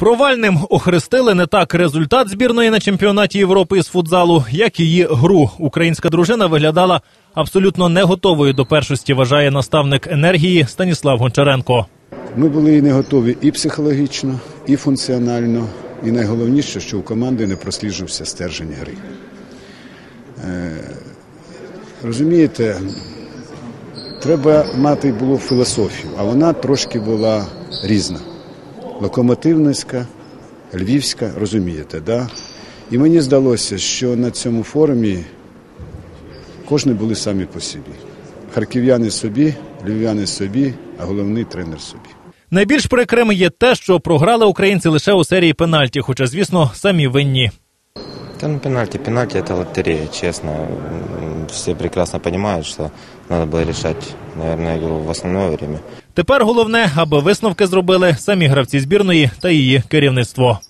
Провальним охрестили не так результат збірної на чемпіонаті Європи з футзалу, як її гру. Українська дружина виглядала абсолютно не готовою до першості, вважає наставник енергії Станіслав Гончаренко. Ми були і не готові і психологічно, і функціонально, і найголовніше, що у команди не просліджувався стержень гри. Е, розумієте, треба мати було філософію, а вона трошки була різна. Локомотивницька, львівська, розумієте, да? І мені здалося, що на цьому форумі кожні були самі по собі. Харків'яни собі, львів'яни собі, а головний тренер собі. Найбільш прикрим є те, що програли українці лише у серії пенальті, хоча, звісно, самі винні. Да, ну пенальти, пенальти это лотерея, честно. М, Все прекрасно понимают, что надо было решать, наверное, игру в основное время. Тепер головне, аби висновки зробили самі гравці збірної та її керівництво.